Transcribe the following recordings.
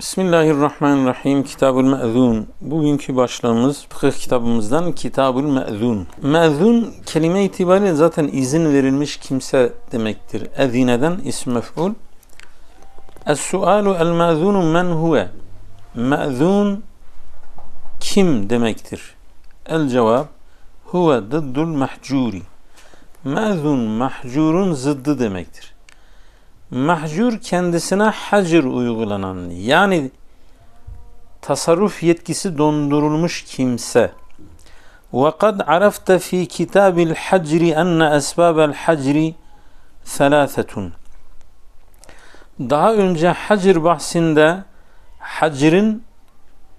Bismillahirrahmanirrahim. Kitabul Me'zun. Bugünkü başlığımız fıkıh kitabımızdan Kitabul Me'zun. Me'zun kelime itibariyle zaten izin verilmiş kimse demektir. Ezineden ism mef'ul. Es-sualu el-me'zunu men huve. Me'zun kim demektir? El cevap huve dıddul mahcuri. Me'zun mahcurun zıddı demektir. Mahcur kendisine hacir uygulanan yani tasarruf yetkisi dondurulmuş kimse. وَقَدْ عَرَفْتَ ف۪ي كِتَابِ الْحَجْرِ اَنَّ أَسْبَابَ الْحَجْرِ ثَلَاثَةٌ Daha önce hacir bahsinde hacrin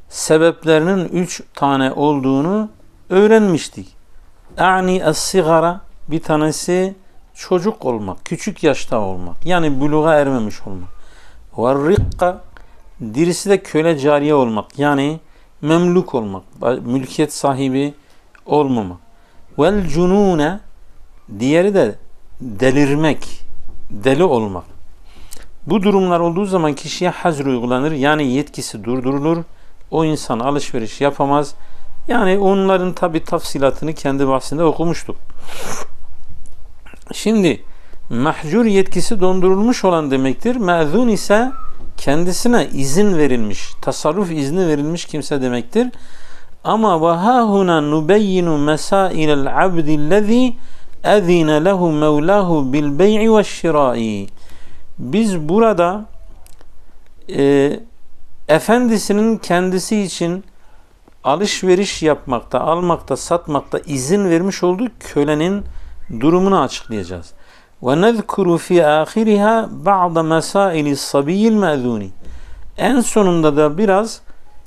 sebeplerinin üç tane olduğunu öğrenmiştik. Ani es-sigara bir tanesi çocuk olmak, küçük yaşta olmak. Yani buluğa ermemiş olmak. Ve rikka dirisi de köle cariye olmak. Yani memluk olmak, mülkiyet sahibi olmamak. Vel cunune diğeri de delirmek, deli olmak. Bu durumlar olduğu zaman kişiye hacr uygulanır. Yani yetkisi durdurulur. O insan alışveriş yapamaz. Yani onların tabi tafsilatını kendi bahsinde okumuştuk. Şimdi mahcur yetkisi dondurulmuş olan demektir. Mezun ise kendisine izin verilmiş, tasarruf izni verilmiş kimse demektir. Ama ve hahuna nubeyyinu mesailel abdillezî ezine lehu mevlahu bil bey'i ve şirai. Biz burada e, efendisinin kendisi için alışveriş yapmakta, almakta, satmakta izin vermiş olduğu kölenin durumunu açıklayacağız. Ve nezkuru fi ahiriha ba'da mesaili sabiyil mezuni. En sonunda da biraz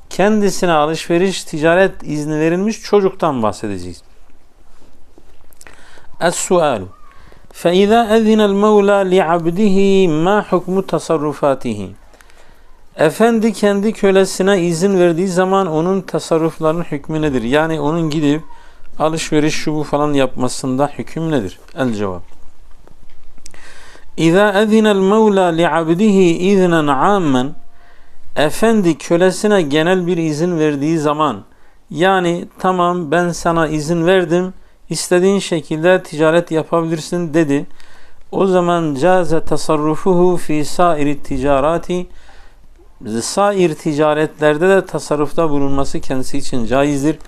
kendisine alışveriş, ticaret izni verilmiş çocuktan bahsedeceğiz. Es-sualu فَاِذَا اَذِنَ الْمَوْلَى لِعَبْدِهِ مَا حُكْمُ تَصَرُّفَاتِهِ Efendi kendi kölesine izin verdiği zaman onun tasarruflarının hükmü nedir? Yani onun gidip alışveriş şu bu falan yapmasında hüküm nedir? El cevap. İza ezinel mevla li abdihi iznen ammen Efendi kölesine genel bir izin verdiği zaman yani tamam ben sana izin verdim istediğin şekilde ticaret yapabilirsin dedi. O zaman caze tasarrufuhu fi sairi ticarati sair ticaretlerde de tasarrufta bulunması kendisi için caizdir.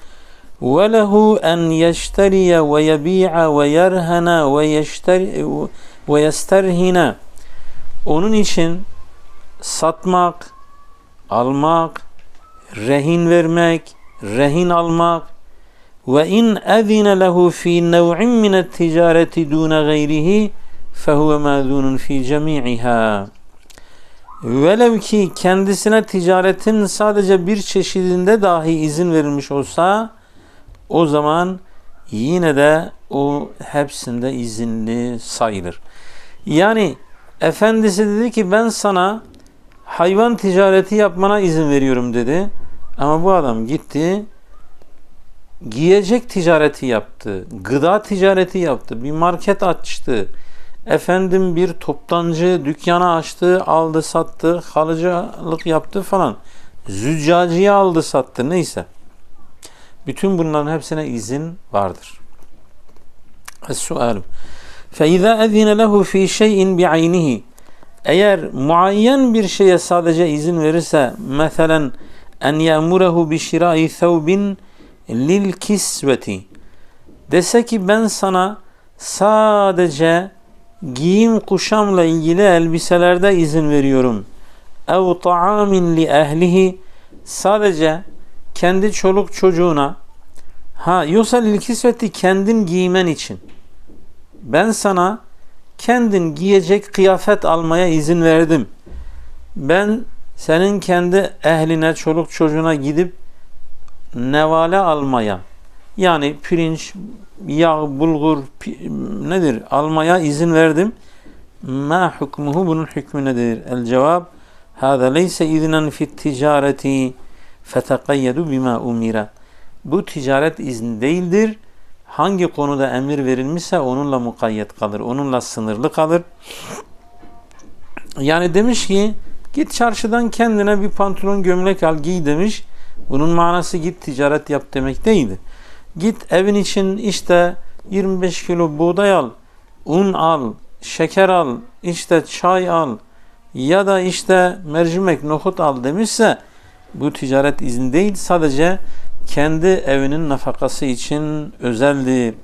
وله أن يشتري ويبيع ويرهن ويشتري ويسترهن onun için satmak, almak, rehin vermek, rehin almak ve in ezine lehu fi nev'in min et-ticareti dun gayrihi fehuve mazunun fi cemi'iha. Velev ki kendisine ticaretin sadece bir çeşidinde dahi izin verilmiş olsa o zaman yine de o hepsinde izinli sayılır. Yani efendisi dedi ki ben sana hayvan ticareti yapmana izin veriyorum dedi. Ama bu adam gitti giyecek ticareti yaptı, gıda ticareti yaptı, bir market açtı. Efendim bir toptancı dükkanı açtı, aldı sattı, halıcılık yaptı falan. Züccaciye aldı sattı neyse. Bütün bunların hepsine izin vardır. Es-sualu. فَاِذَا اَذِنَ لَهُ ف۪ي شَيْءٍ بِعَيْنِهِ Eğer muayyen bir şeye sadece izin verirse, mesela en ya'murehu bi şirai thawbin lil kisveti dese ki ben sana sadece giyim kuşamla ilgili elbiselerde izin veriyorum. Ev ta'amin li ehlihi sadece kendi çoluk çocuğuna ha yoksa lil kisveti kendin giymen için ben sana kendin giyecek kıyafet almaya izin verdim. Ben senin kendi ehline, çoluk çocuğuna gidip nevale almaya yani pirinç, yağ, bulgur nedir almaya izin verdim. Ma hukmuhu bunun hükmü nedir? El cevap Hâzâ leyse iznen fit ticareti fetekayyedu bima umira. Bu ticaret izni değildir. Hangi konuda emir verilmişse onunla mukayyet kalır. Onunla sınırlı kalır. Yani demiş ki Git çarşıdan kendine bir pantolon gömlek al giy demiş. Bunun manası git ticaret yap demek değildi. Git evin için işte 25 kilo buğday al, un al, şeker al, işte çay al ya da işte mercimek, nohut al demişse bu ticaret izni değil sadece kendi evinin nafakası için özeldir.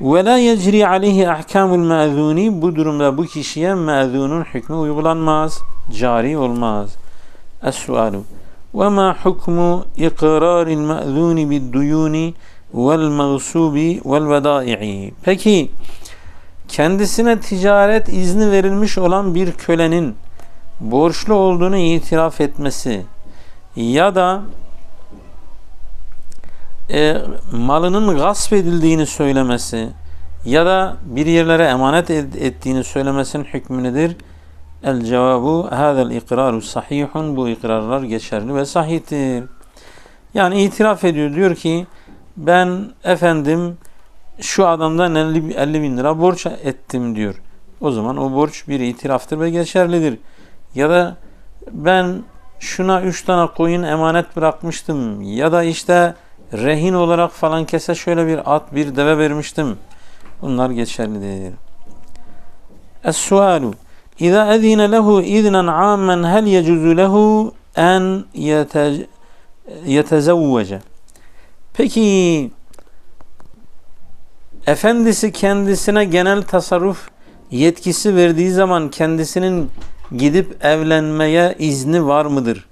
Ve la yecri aleyhi ahkamul bu durumda bu kişiye ma'zunun hükmü uygulanmaz, cari olmaz. Es-sualu ve ma hukmu iqraril ma'zuni bid-duyuni vel mağsubi vel vedai'i. Peki kendisine ticaret izni verilmiş olan bir kölenin borçlu olduğunu itiraf etmesi ya da e, malının gasp edildiğini söylemesi ya da bir yerlere emanet ettiğini söylemesinin hükmü nedir? El cevabu hadal ikraru sahihun bu ikrarlar geçerli ve sahihtir. Yani itiraf ediyor diyor ki ben efendim şu adamdan 50, 50 bin lira borç ettim diyor. O zaman o borç bir itiraftır ve geçerlidir. Ya da ben şuna üç tane koyun emanet bırakmıştım ya da işte rehin olarak falan kese şöyle bir at bir deve vermiştim. Bunlar geçerlidir. Es-sualu İza ezine lehu iznen ammen hel yecuzu lehu en yetezevvece Peki efendisi kendisine genel tasarruf yetkisi verdiği zaman kendisinin gidip evlenmeye izni var mıdır?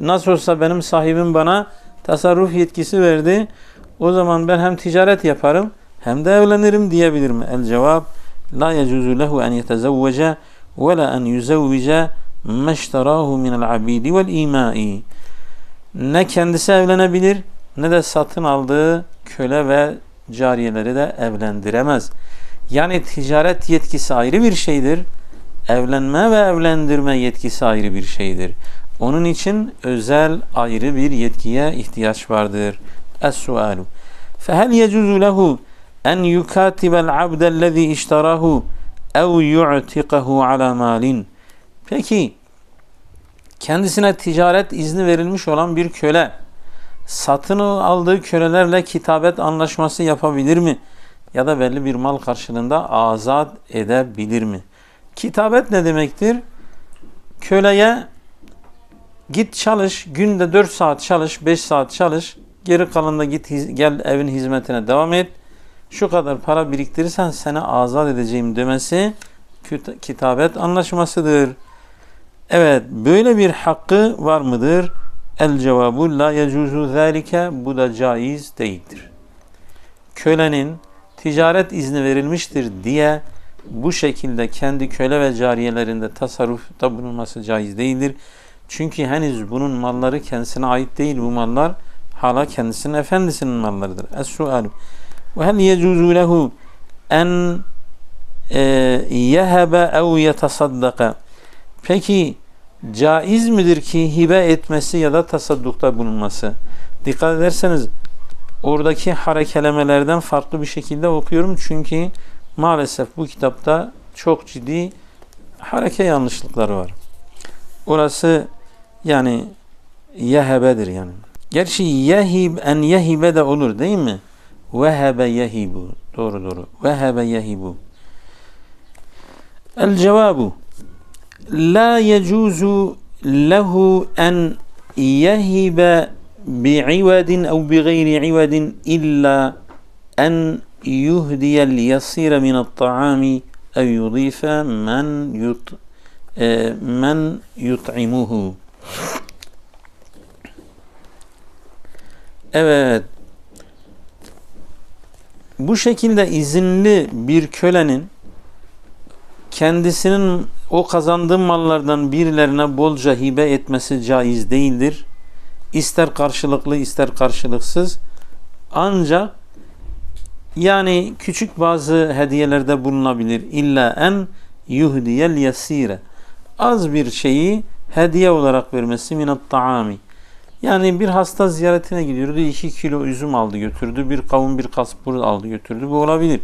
Nasıl olsa benim sahibim bana tasarruf yetkisi verdi. O zaman ben hem ticaret yaparım hem de evlenirim diyebilir mi? El cevap la yecuzu lehu en yetezevvece ve la en yüzevvice meşterahu minel abidi vel imai. Ne kendisi evlenebilir ne de satın aldığı köle ve cariyeleri de evlendiremez. Yani ticaret yetkisi ayrı bir şeydir. Evlenme ve evlendirme yetkisi ayrı bir şeydir. Onun için özel ayrı bir yetkiye ihtiyaç vardır. Es-sualu. Fehel yecuzu lehu en yukatibel abdellezî iştarahu ev yu'tikahu ala malin. Peki kendisine ticaret izni verilmiş olan bir köle satın aldığı kölelerle kitabet anlaşması yapabilir mi? Ya da belli bir mal karşılığında azat edebilir mi? Kitabet ne demektir? Köleye git çalış, günde 4 saat çalış, 5 saat çalış, geri kalanında git gel evin hizmetine devam et. Şu kadar para biriktirirsen seni azat edeceğim demesi kitabet anlaşmasıdır. Evet, böyle bir hakkı var mıdır? El cevabu la yecuzu zalike bu da caiz değildir. Kölenin ticaret izni verilmiştir diye bu şekilde kendi köle ve cariyelerinde tasarrufta bulunması caiz değildir. Çünkü henüz bunun malları kendisine ait değil. Bu mallar hala kendisinin efendisinin mallarıdır. Es-sualu ve hel yecuzu lehu en e, yehebe ev yetasaddaka Peki caiz midir ki hibe etmesi ya da tasaddukta bulunması? Dikkat ederseniz oradaki harekelemelerden farklı bir şekilde okuyorum. Çünkü maalesef bu kitapta çok ciddi hareke yanlışlıkları var. Orası yani yehebedir yani. Gerçi yehib en yehibe de olur değil mi? Vehebe yehibu. Doğru doğru. Vehebe yehibu. El cevabu la yecuzu lehu en yehibe ev bi'gayri ivedin illa en yuhdiyel yasire minat ta'ami ev yudife men yut e, men yut'imuhu Evet. Bu şekilde izinli bir kölenin kendisinin o kazandığı mallardan birilerine bolca hibe etmesi caiz değildir. İster karşılıklı ister karşılıksız. Ancak yani küçük bazı hediyelerde bulunabilir. İlla en yuhdiyel yasire. Az bir şeyi hediye olarak vermesi minat taami. Yani bir hasta ziyaretine gidiyordu. iki kilo üzüm aldı götürdü. Bir kavun bir kaspur aldı götürdü. Bu olabilir.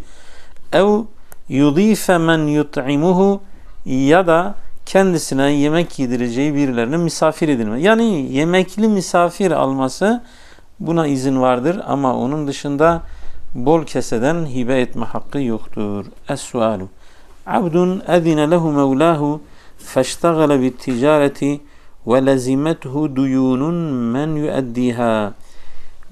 Ev yudife men yut'imuhu ya da kendisine yemek yedireceği birilerine misafir edilme. Yani yemekli misafir alması buna izin vardır ama onun dışında bol keseden hibe etme hakkı yoktur. Es-sualu. Abdun ezine lehu mevlahu feştagale bit ticareti ve lezimethu duyunun men yueddiha.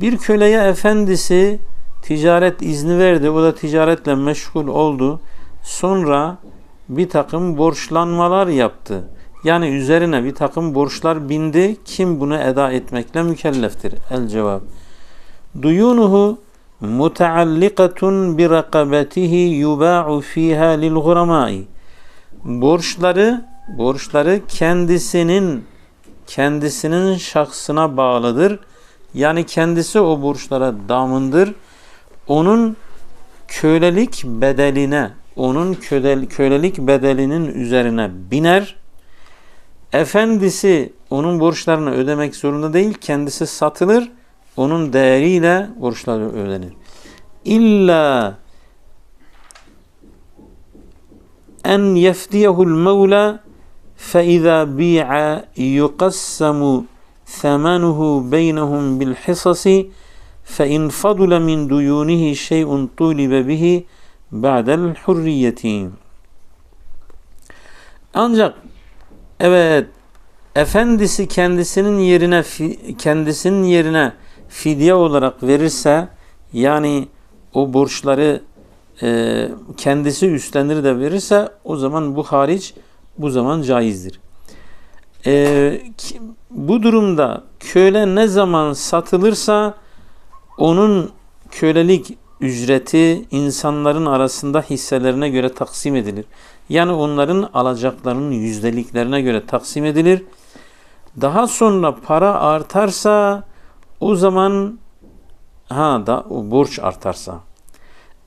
Bir köleye efendisi ticaret izni verdi. O da ticaretle meşgul oldu. Sonra bir takım borçlanmalar yaptı. Yani üzerine bir takım borçlar bindi. Kim bunu eda etmekle mükelleftir? El cevap. Duyunuhu mutaallikatun bi rakabetihi yuba'u fiha lil. Borçları borçları kendisinin kendisinin şahsına bağlıdır. Yani kendisi o borçlara damındır. Onun kölelik bedeline, onun köle, kölelik bedelinin üzerine biner. Efendisi onun borçlarını ödemek zorunda değil, kendisi satılır. Onun değeriyle borçları ödenir. İlla en yefdiyehul mevla فإذا بيع يقسم ثمنه بينهم بالحصص فإن فضل من ديونه شيء طولب به بعد الحرية Ancak evet efendisi kendisinin yerine kendisinin yerine fidye olarak verirse yani o borçları e, kendisi üstlenir de verirse o zaman bu hariç bu zaman caizdir. E, bu durumda köle ne zaman satılırsa onun kölelik ücreti insanların arasında hisselerine göre taksim edilir. Yani onların alacaklarının yüzdeliklerine göre taksim edilir. Daha sonra para artarsa o zaman ha da o borç artarsa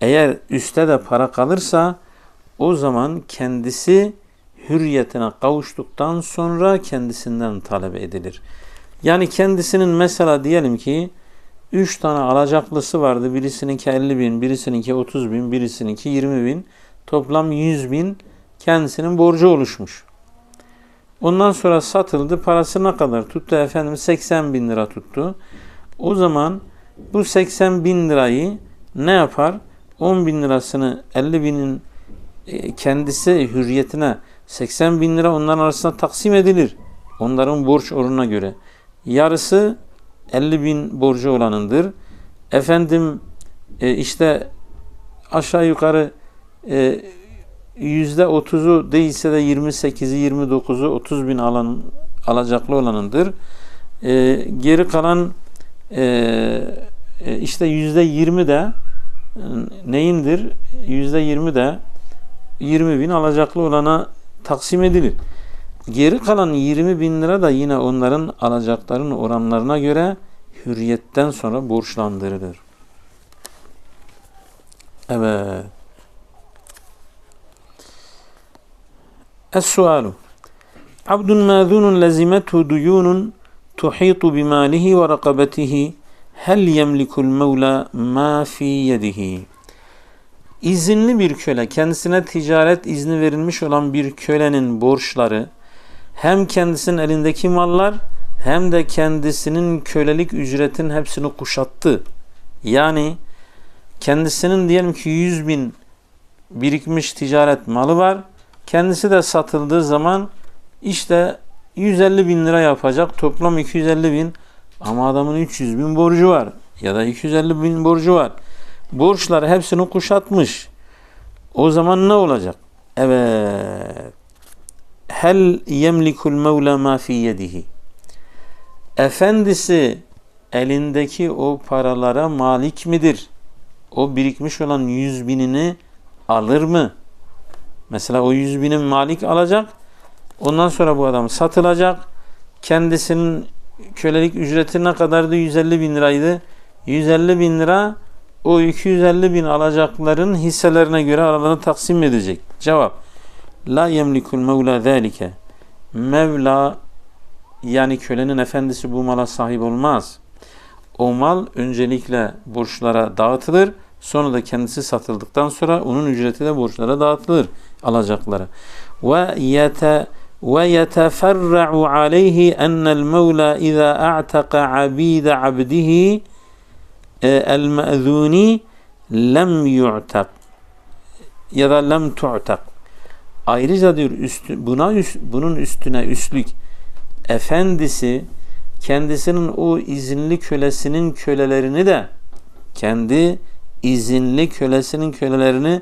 eğer üstte de para kalırsa o zaman kendisi hürriyetine kavuştuktan sonra kendisinden talep edilir. Yani kendisinin mesela diyelim ki 3 tane alacaklısı vardı. Birisininki 50 bin, birisininki 30 bin, birisininki 20 bin. Toplam 100 bin kendisinin borcu oluşmuş. Ondan sonra satıldı. Parası ne kadar tuttu efendim? 80 bin lira tuttu. O zaman bu 80 bin lirayı ne yapar? 10 bin lirasını 50 binin e, kendisi hürriyetine 80 bin lira onların arasında taksim edilir. Onların borç oranına göre. Yarısı 50 bin borcu olanındır. Efendim e, işte aşağı yukarı e, yüzde otuzu değilse de 28'i 29'u 30 bin alan alacaklı olanındır. E, geri kalan e, e, işte yüzde 20 de e, neyindir? Yüzde 20 de 20 bin alacaklı olana taksim edilir. Geri kalan 20 bin lira da yine onların alacaklarının oranlarına göre hürriyetten sonra borçlandırılır. Evet. Es-sualu Abdun mâzûnun lezimethu duyûnun tuhitu bimâlihi ve rakabetihi hel yemlikul mevla ma fi yedihi İzinli bir köle, kendisine ticaret izni verilmiş olan bir kölenin borçları hem kendisinin elindeki mallar hem de kendisinin kölelik ücretin hepsini kuşattı. Yani kendisinin diyelim ki 100 bin birikmiş ticaret malı var. Kendisi de satıldığı zaman işte 150 bin lira yapacak. Toplam 250 bin ama adamın 300 bin borcu var ya da 250 bin borcu var. Borçları hepsini kuşatmış. O zaman ne olacak? Evet. Hel yemlikul mevla ma fi yedihi. Efendisi elindeki o paralara malik midir? O birikmiş olan yüz binini alır mı? Mesela o yüz binin malik alacak. Ondan sonra bu adam satılacak. Kendisinin kölelik ücreti ne kadardı? 150 bin liraydı. 150 bin lira o 250 bin alacakların hisselerine göre aralarını taksim edecek. Cevap La yemlikul mevla zâlike Mevla yani kölenin efendisi bu mala sahip olmaz. O mal öncelikle borçlara dağıtılır. Sonra da kendisi satıldıktan sonra onun ücreti de borçlara dağıtılır alacaklara. Ve yete ve yeteferra'u aleyhi enel mevla izâ a'taka abide abdihi e, el-me'zuni lem yu'tak ya da lem tu'tak. Ayrıca diyor üstü, buna üst, bunun üstüne üstlük efendisi kendisinin o izinli kölesinin kölelerini de kendi izinli kölesinin kölelerini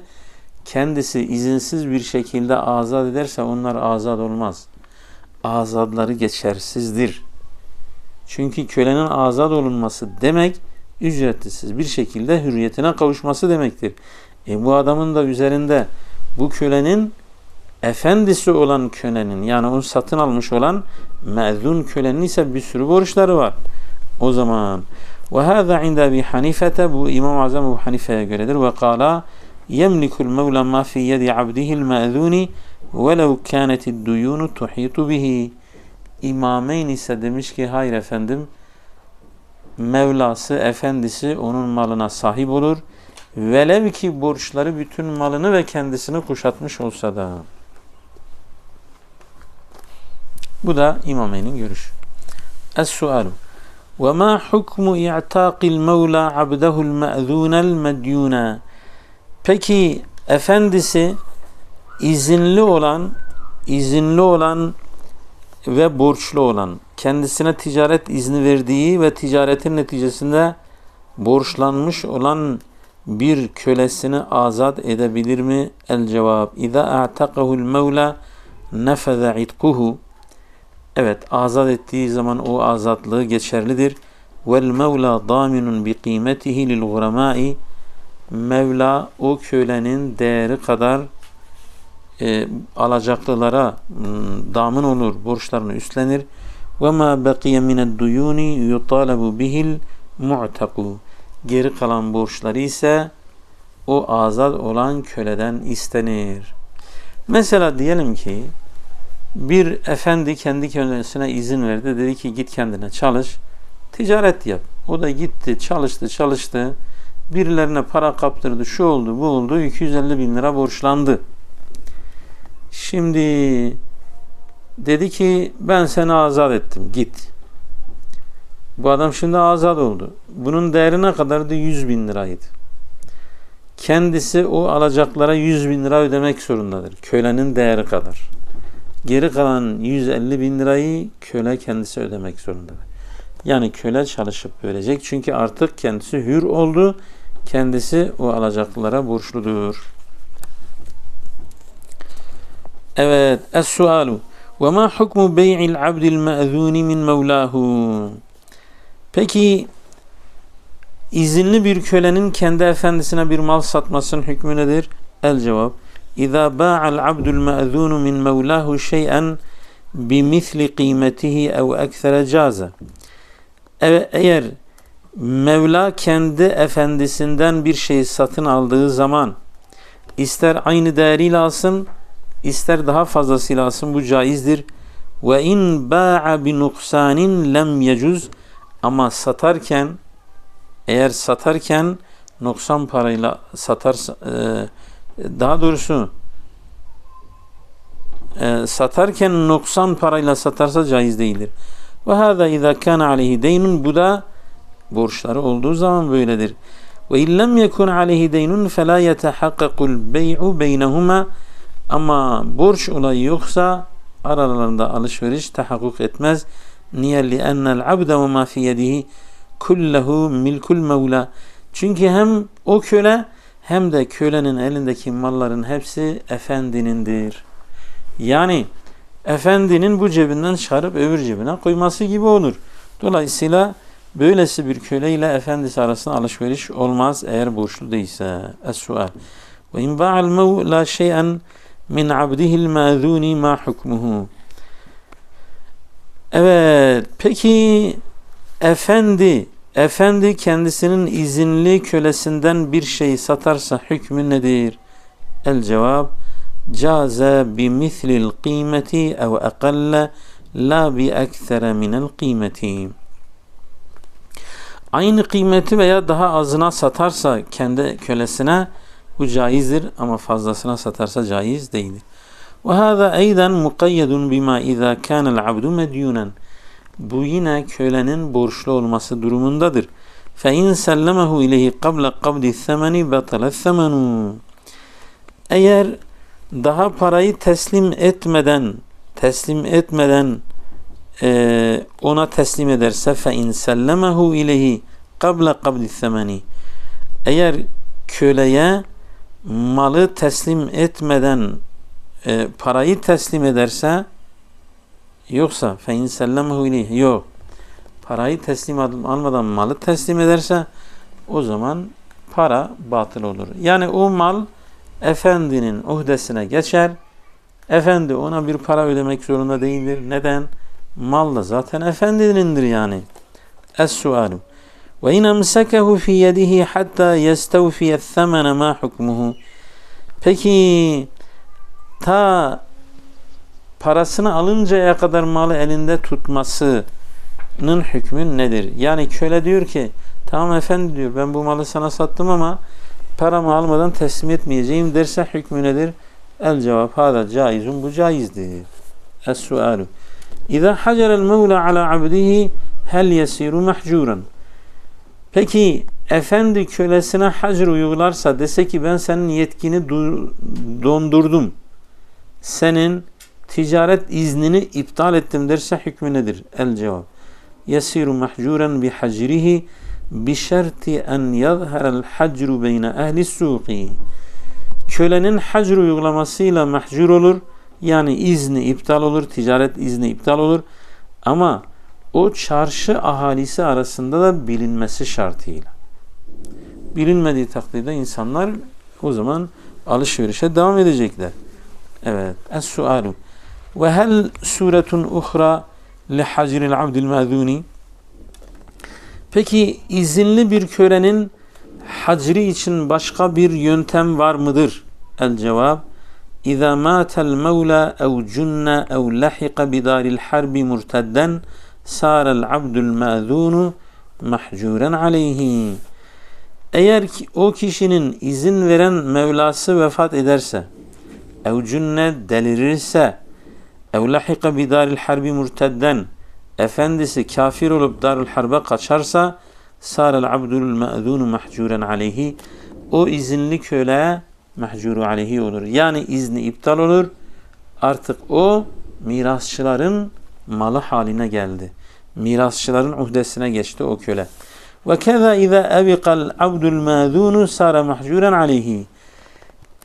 kendisi izinsiz bir şekilde azat ederse onlar azat olmaz. Azadları geçersizdir. Çünkü kölenin azat olunması demek ücretsiz bir şekilde hürriyetine kavuşması demektir. E bu adamın da üzerinde bu kölenin efendisi olan kölenin yani onu satın almış olan mezun kölenin ise bir sürü borçları var. O zaman ve hâzâ inde Ebi Hanifete bu İmam-ı Azam Ebu Hanife'ye göredir ve kâlâ yemlikul mevla ma fi yedi abdihil me'zûni velev kâneted duyûnu tuhitu bihi İmameyn ise demiş ki hayır efendim Mevlası, efendisi onun malına sahip olur. Velev ki borçları bütün malını ve kendisini kuşatmış olsa da. Bu da İmameyn'in görüşü. Es-sualu. Ma hukmu i'taqil mevla abdehul me'zûnel medyûne. Peki efendisi izinli olan izinli olan ve borçlu olan kendisine ticaret izni verdiği ve ticaretin neticesinde borçlanmış olan bir kölesini azat edebilir mi? El cevap. İza a'taqahul mevla nefeze itkuhu. Evet, azat ettiği zaman o azatlığı geçerlidir. Vel mevla daminun bi kıymetihi lil guramai. Mevla o kölenin değeri kadar e, alacaklılara hmm, damın olur, borçlarını üstlenir. Ma baqiye mined duyuni yutalabu bihil mu'taku. Geri kalan borçları ise o azat olan köleden istenir. Mesela diyelim ki bir efendi kendi kölesine izin verdi. Dedi ki git kendine çalış, ticaret yap. O da gitti, çalıştı, çalıştı. Birilerine para kaptırdı, şu oldu, bu oldu. 250 bin lira borçlandı. Şimdi dedi ki ben seni azat ettim git. Bu adam şimdi azat oldu. Bunun değeri ne kadardı? 100 bin liraydı. Kendisi o alacaklara 100 bin lira ödemek zorundadır. Kölenin değeri kadar. Geri kalan 150 bin lirayı köle kendisi ödemek zorundadır. Yani köle çalışıp verecek. Çünkü artık kendisi hür oldu. Kendisi o alacaklara borçludur. Evet. Es-sualu. Ve ma hukmu bey'il abdil me'zuni min mevlahu. Peki izinli bir kölenin kendi efendisine bir mal satmasının hükmü nedir? El cevap. İza ba'al abdul me'zunu min mevlahu şey'en bimisli kıymetihi ev eksere caze. Eğer Mevla kendi efendisinden bir şey satın aldığı zaman ister aynı değeriyle alsın ister daha fazlasıyla alsın bu caizdir. Ve in ba'a bi nuksanin lem yecuz ama satarken eğer satarken noksan parayla satar e, daha doğrusu e, satarken noksan parayla satarsa caiz değildir. Ve hâzâ izâ kâne aleyhi deynun bu da borçları olduğu zaman böyledir. Ve illem yekun aleyhi deynun felâ yetehakkakul bey'u beynehuma ama borç olayı yoksa aralarında alışveriş tahakkuk etmez. Niye? Abde ve ma fi yedihi kullehu milkul mevla. Çünkü hem o köle hem de kölenin elindeki malların hepsi efendinindir. Yani efendinin bu cebinden çıkarıp öbür cebine koyması gibi olur. Dolayısıyla böylesi bir köle ile efendisi arasında alışveriş olmaz eğer borçlu değilse. Es-sual. Ve in ba'al mevla şey'en min abdihil ma'zuni ma hukmuhu. Evet, peki efendi, efendi kendisinin izinli kölesinden bir şey satarsa hükmü nedir? El cevap, caze bi mislil kıymeti ev ekalle la bi eksere minel kıymeti. Aynı kıymeti veya daha azına satarsa kendi kölesine bu caizdir ama fazlasına satarsa caiz değildir. وهذا أيضا مقيد بما إذا كان العبد مديونا bu yine kölenin borçlu olması durumundadır. فَاِنْ سَلَّمَهُ اِلَيْهِ قَبْلَ قَبْدِ الثَّمَنِ بَطَلَ الثَّمَنُ Eğer daha parayı teslim etmeden teslim etmeden e, ona teslim ederse فَاِنْ سَلَّمَهُ اِلَيْهِ قَبْلَ قَبْدِ الثَّمَنِ Eğer köleye malı teslim etmeden e, parayı teslim ederse yoksa fe in sellemehu ileyh yok parayı teslim al- almadan malı teslim ederse o zaman para batıl olur. Yani o mal efendinin uhdesine geçer. Efendi ona bir para ödemek zorunda değildir. Neden? Mal da zaten efendinindir yani. Es-sualu. Ve in emsekahu fi yedihi hatta yestevfiye thamene ma hukmuhu. Peki ta parasını alıncaya kadar malı elinde tutmasının hükmü nedir? Yani köle diyor ki tamam efendi diyor ben bu malı sana sattım ama paramı almadan teslim etmeyeceğim derse hükmü nedir? El cevap hada caizun bu caizdir. Es sualu. İza hacerel mevla ala abdihi hel yesiru mahcuran. Peki efendi kölesine hacr uygularsa dese ki ben senin yetkini du- dondurdum. Senin ticaret iznini iptal ettim derse hükmü nedir? El cevap. Yesiru mahcuran bi hacrihi bi şerti en yazhara'l hacru beyne ehli suqi. Kölenin hacr uygulamasıyla mahcur olur. Yani izni iptal olur, ticaret izni iptal olur. Ama o çarşı ahalisi arasında da bilinmesi şartıyla. Bilinmediği takdirde insanlar o zaman alışverişe devam edecekler. Evet. Es-sualu. Ve hel suretun uhra li hacril abdil ma'zuni? Peki izinli bir kölenin hacri için başka bir yöntem var mıdır? El cevap. İza matel mevla ev cunna ev lahiqa bidaril harbi murtedden sarel abdul ma'zunu mahcuren aleyhi. Eğer ki o kişinin izin veren Mevlası vefat ederse, ev cünne delirirse, ev lahika bidaril harbi murtedden, efendisi kafir olup darül harbe kaçarsa, sarel abdul ma'zunu mahcuren aleyhi, o izinli köle mahcuru aleyhi olur. Yani izni iptal olur, artık o mirasçıların malı haline geldi. Mirasçıların uhdesine geçti o köle. Ve keza iza ebiqal abdul mazunu sara mahcuran aleyhi.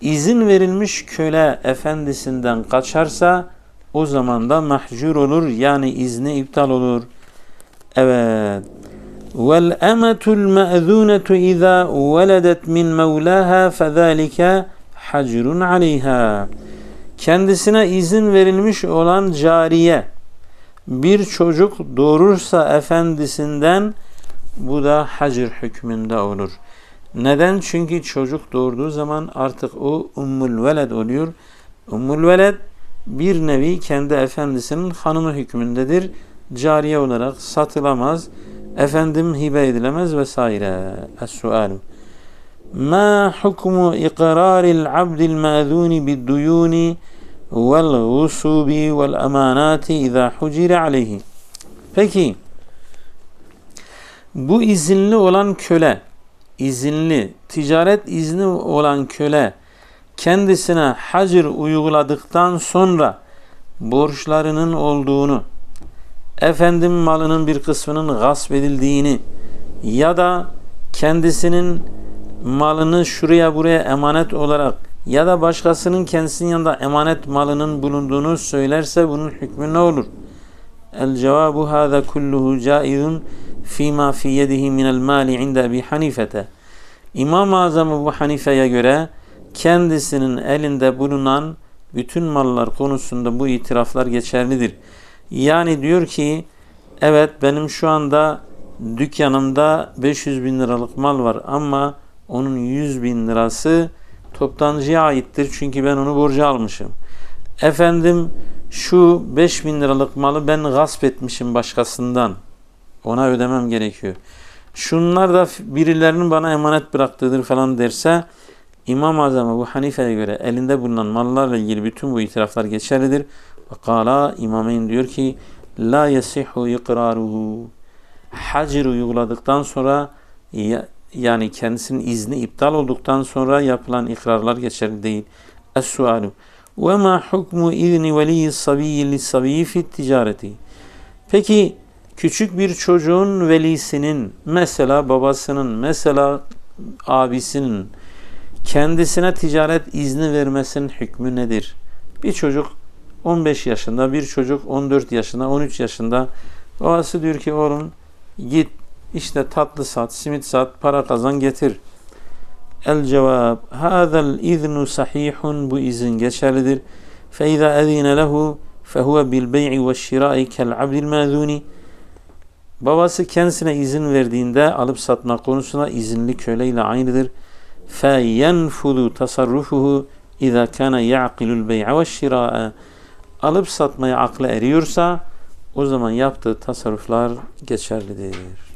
İzin verilmiş köle efendisinden kaçarsa o zaman da mahcur olur yani izni iptal olur. Evet. Vel emetul ma'zunetu iza veledet min mevlaha fezalike hacrun aleyha. Kendisine izin verilmiş olan cariye bir çocuk doğurursa efendisinden bu da hacir hükmünde olur. Neden? Çünkü çocuk doğurduğu zaman artık o ummul veled oluyor. Ummul veled bir nevi kendi efendisinin hanımı hükmündedir. Cariye olarak satılamaz. Efendim hibe edilemez vesaire. Es-sualu. Ma hukmu iqraril abdil ma'zuni bid-duyuni vel emanati iza hucire aleyhi. Peki bu izinli olan köle, izinli, ticaret izni olan köle kendisine hacir uyguladıktan sonra borçlarının olduğunu, efendim malının bir kısmının gasp edildiğini ya da kendisinin malını şuraya buraya emanet olarak ya da başkasının kendisinin yanında emanet malının bulunduğunu söylerse bunun hükmü ne olur? El cevabu hâzâ kulluhu caizun fîmâ fî yedihi minel mâli inde Ebi Hanifete. İmam-ı Azam Ebu Hanife'ye göre kendisinin elinde bulunan bütün mallar konusunda bu itiraflar geçerlidir. Yani diyor ki evet benim şu anda dükkanımda 500 bin liralık mal var ama onun 100 bin lirası toptancıya aittir çünkü ben onu borca almışım. Efendim şu 5 bin liralık malı ben gasp etmişim başkasından. Ona ödemem gerekiyor. Şunlar da birilerinin bana emanet bıraktığıdır falan derse İmam-ı Azam Ebu Hanife'ye göre elinde bulunan mallarla ilgili bütün bu itiraflar geçerlidir. Ve kala İmameyn diyor ki la yasihu ikraruhu hacir uyguladıktan sonra yani kendisinin izni iptal olduktan sonra yapılan ikrarlar geçerli değil. Es-sualu ve ma hukmu izni veliyyi sabiyyi lis-sabiyyi fi ticareti Peki küçük bir çocuğun velisinin mesela babasının mesela abisinin kendisine ticaret izni vermesinin hükmü nedir? Bir çocuk 15 yaşında, bir çocuk 14 yaşında, 13 yaşında. Babası diyor ki oğlum git işte tatlı sat, simit sat, para kazan getir. El cevap Hâzel iznu sahihun Bu izin geçerlidir. Fe izâ ezine lehu fehuve bil bey'i ve şirâi kel abdil mezûni Babası kendisine izin verdiğinde alıp satmak konusunda izinli köleyle aynıdır. Fe yenfudu tasarrufuhu izâ kâne ya'kilul bey'e ve şirâe Alıp satmaya akla eriyorsa o zaman yaptığı tasarruflar geçerlidir.